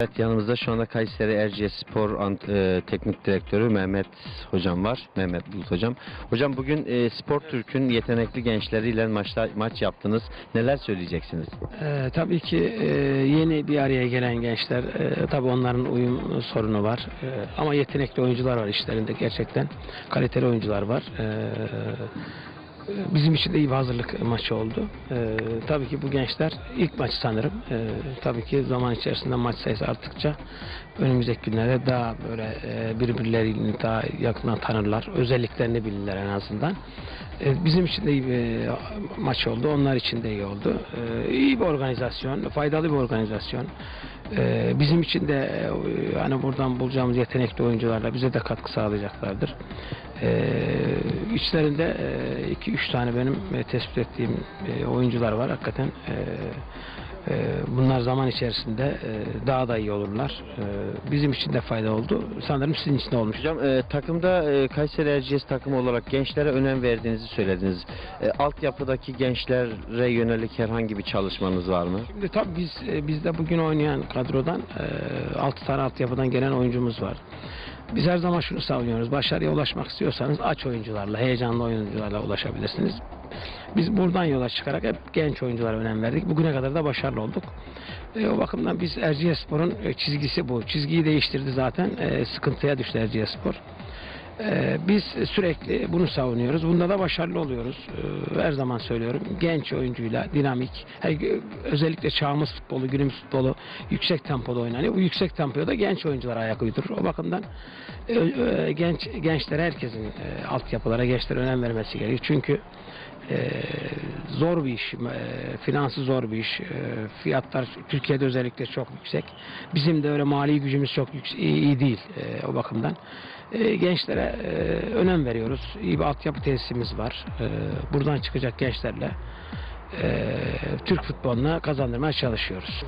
Evet yanımızda şu anda Kayseri Erciyes Spor Ant- e, Teknik Direktörü Mehmet Hocam var. Mehmet Bulut Hocam. Hocam bugün e, Spor Türk'ün yetenekli gençleriyle maçta, maç yaptınız. Neler söyleyeceksiniz? Ee, tabii ki e, yeni bir araya gelen gençler, e, tabii onların uyum sorunu var. E, ama yetenekli oyuncular var işlerinde gerçekten. Kaliteli oyuncular var. E, bizim için de iyi bir hazırlık maçı oldu. E, tabii ki bu gençler ilk maç sanırım. E, tabii ki zaman içerisinde maç sayısı arttıkça önümüzdeki günlerde daha böyle e, birbirlerini daha yakından tanırlar. Özelliklerini bilirler en azından. E, bizim için de iyi bir maç oldu. Onlar için de iyi oldu. E, iyi bir organizasyon, faydalı bir organizasyon. E, bizim için de e, hani buradan bulacağımız yetenekli oyuncularla bize de katkı sağlayacaklardır. E, içlerinde 2-3 tane benim e, tespit ettiğim e, oyuncular var. Hakikaten e, e, bunlar zaman içerisinde e, daha da iyi olurlar. E, bizim için de fayda oldu. Sanırım sizin için de olmuş. Hocam e, takımda e, Kayseri Erciyes takımı olarak gençlere önem verdiğinizi söylediniz. E, altyapıdaki gençlere yönelik herhangi bir çalışmanız var mı? Şimdi tabii biz e, bizde bugün oynayan kadrodan e, 6 tane altyapıdan gelen oyuncumuz var. Biz her zaman şunu savunuyoruz. Başarıya ulaşmak istiyorsanız aç oyuncularla, heyecanlı oyuncularla ulaşabilirsiniz. Biz buradan yola çıkarak hep genç oyunculara önem verdik. Bugüne kadar da başarılı olduk. E, o bakımdan biz Erciyesspor'un e, çizgisi bu. Çizgiyi değiştirdi zaten. E, sıkıntıya düştü Erciyesspor. Ee, biz sürekli bunu savunuyoruz. Bunda da başarılı oluyoruz. Ee, her zaman söylüyorum. Genç oyuncuyla dinamik, özellikle çağımız futbolu, günümüz futbolu yüksek tempoda oynanıyor. Bu yüksek tempoda genç oyunculara ayak uydurur. O bakımdan e, e, genç gençlere herkesin e, altyapılara gençlere önem vermesi gerekiyor. Çünkü e, zor bir iş, e, finansı zor bir iş. E, fiyatlar Türkiye'de özellikle çok yüksek. Bizim de öyle mali gücümüz çok yüksek, iyi, iyi değil e, o bakımdan. E, gençlere e, önem veriyoruz. İyi bir altyapı tesisimiz var. E, buradan çıkacak gençlerle e, Türk futboluna kazandırmaya çalışıyoruz.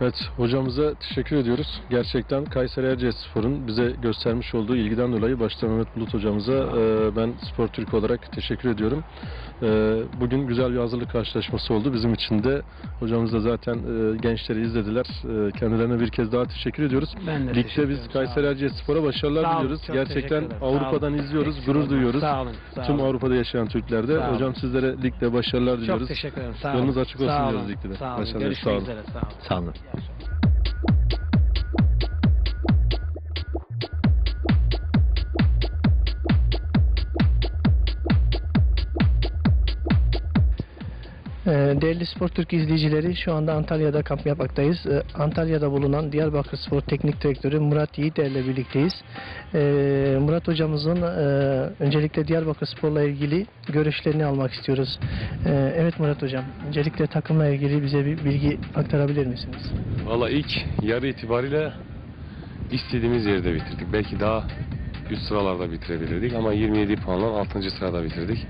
Evet hocamıza teşekkür ediyoruz. Gerçekten Kayseri Erciyesspor'un bize göstermiş olduğu ilgiden dolayı başta Mehmet Bulut hocamıza e, ben Spor Türk olarak teşekkür ediyorum. E, bugün güzel bir hazırlık karşılaşması oldu. Bizim için de hocamız da zaten e, gençleri izlediler. E, kendilerine bir kez daha teşekkür ediyoruz. Ben de teşekkür Ligde biz. Kayseri Erciyespor'a başarılar Sağ olun, diliyoruz. teşekkür Gerçekten Avrupa'dan olun. izliyoruz, Eksik gurur duyuyoruz. Sağ olun. Sağ Tüm olun. Avrupa'da yaşayan Türklerde. Olun. Hocam sizlere ligde başarılar diliyoruz. Çok teşekkür ederim. Sağ olun. Yolunuz açık olsun Sağ diyoruz olun. ligde de. Sağ olun. Başarılar, Görüşmek sağ olun. üzere. Sağ olun. Sağ olun. Değerli Spor Türk izleyicileri şu anda Antalya'da kamp yapmaktayız. Ee, Antalya'da bulunan Diyarbakır Spor Teknik Direktörü Murat Yiğiter ile birlikteyiz. Ee, Murat hocamızın e, öncelikle Diyarbakır Spor'la ilgili görüşlerini almak istiyoruz. Ee, Evet Murat hocam, öncelikle takımla ilgili bize bir bilgi aktarabilir misiniz? Valla ilk yarı itibariyle istediğimiz yerde bitirdik. Belki daha üst sıralarda bitirebilirdik ama 27 puanla 6. sırada bitirdik.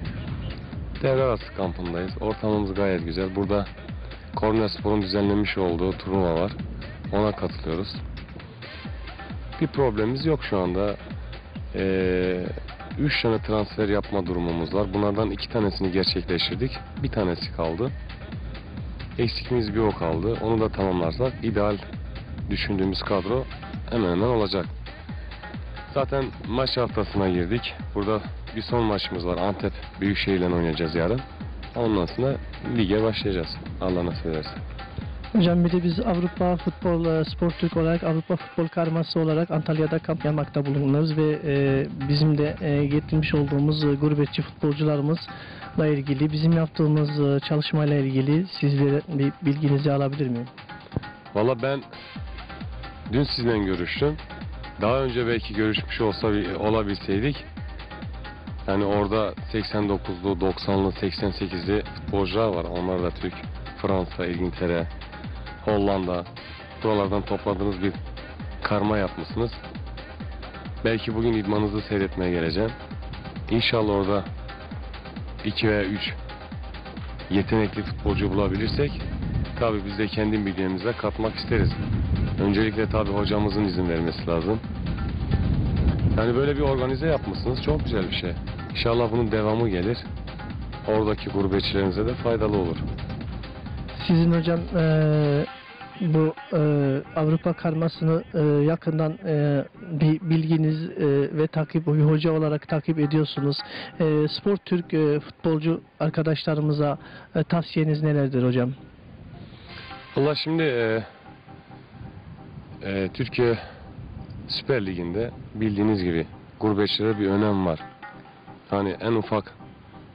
Devre arası kampındayız. Ortamımız gayet güzel. Burada Kornel Spor'un düzenlemiş olduğu turnuva var. Ona katılıyoruz. Bir problemimiz yok şu anda. Ee, üç tane transfer yapma durumumuz var. Bunlardan iki tanesini gerçekleştirdik. Bir tanesi kaldı. Eksikimiz bir o kaldı. Onu da tamamlarsak ideal düşündüğümüz kadro hemen hemen olacak. Zaten maç haftasına girdik. Burada bir son maçımız var. Antep Büyükşehir'le oynayacağız yarın. Ondan sonra lige başlayacağız. Allah nasip ederse. Hocam bir de biz Avrupa Futbol e, Spor Türk olarak Avrupa Futbol Karması olarak Antalya'da kamp yapmakta bulunuyoruz ve e, bizim de e, getirmiş olduğumuz e, gurbetçi futbolcularımızla ilgili bizim yaptığımız e, çalışmayla ilgili sizlere bir bilginizi alabilir miyim? Valla ben dün sizinle görüştüm. Daha önce belki görüşmüş olsa olabilseydik yani orada 89'lu, 90'lı, 88'li futbolcular var. Onlar da Türk, Fransa, İngiltere, Hollanda. Buralardan topladığınız bir karma yapmışsınız. Belki bugün idmanınızı seyretmeye geleceğim. İnşallah orada 2 veya 3 yetenekli futbolcu bulabilirsek tabii biz de kendi bilgilerimize katmak isteriz. Öncelikle tabii hocamızın izin vermesi lazım. Yani böyle bir organize yapmışsınız. Çok güzel bir şey. İnşallah bunun devamı gelir. Oradaki gurbetçilerimize de faydalı olur. Sizin hocam e, bu e, Avrupa karmasını e, yakından e, bir bilginiz e, ve takip bir hoca olarak takip ediyorsunuz. E, Spor Türk e, futbolcu arkadaşlarımıza e, tavsiyeniz nelerdir hocam? Allah şimdi e, e, Türkiye Süper Ligi'nde bildiğiniz gibi gurbetçilere bir önem var. Hani en ufak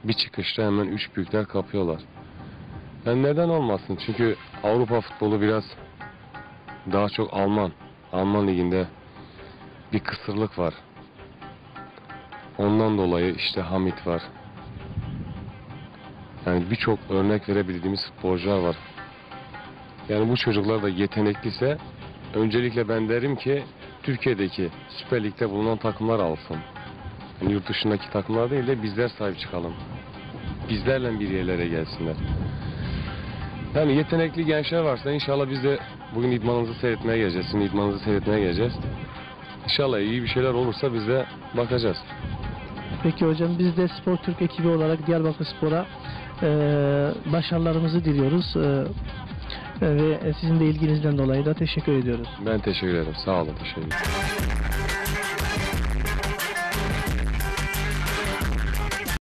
bir çıkışta hemen üç büyükler kapıyorlar. Yani neden olmasın? Çünkü Avrupa futbolu biraz daha çok Alman. Alman liginde bir kısırlık var. Ondan dolayı işte Hamit var. Yani birçok örnek verebildiğimiz futbolcular var. Yani bu çocuklar da yetenekliyse öncelikle ben derim ki Türkiye'deki Süper Lig'de bulunan takımlar alsın. Yani yurt dışındaki takımlar değil de bizler sahip çıkalım. Bizlerle bir yerlere gelsinler. Yani yetenekli gençler varsa inşallah biz de bugün idmanınızı seyretmeye geleceğiz. Sizin idmanınızı seyretmeye geleceğiz. İnşallah iyi bir şeyler olursa biz de bakacağız. Peki hocam biz de Spor Türk ekibi olarak Diyarbakır Spor'a e, başarılarımızı diliyoruz. E, ve sizin de ilginizden dolayı da teşekkür ediyoruz. Ben teşekkür ederim. Sağ olun. Teşekkür ederim.